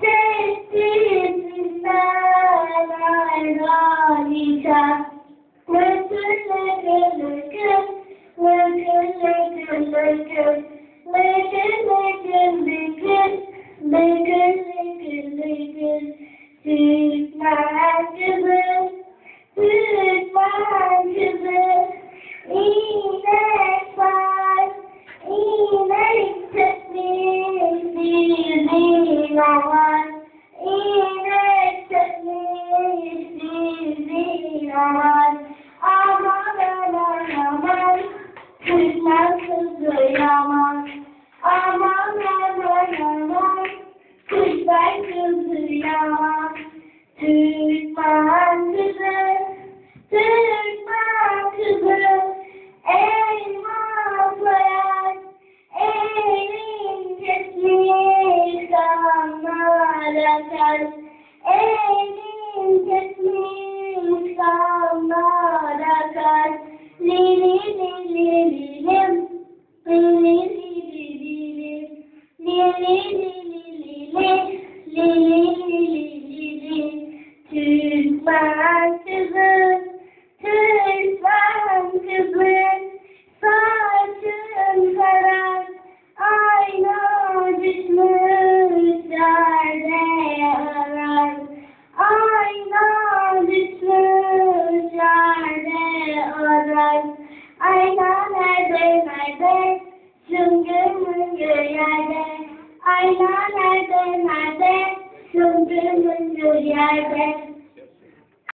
We're Yaman. Aman aman aman. Türkmen kızı yaman. Türkmen kızı. Türkmen kızı. Elma koyar. Elin kesmiş kanlar akar. Elin Ayna nerede nerede? Süngür müngür yerde. Ayna nerede nerede? Süngür müngür yerde.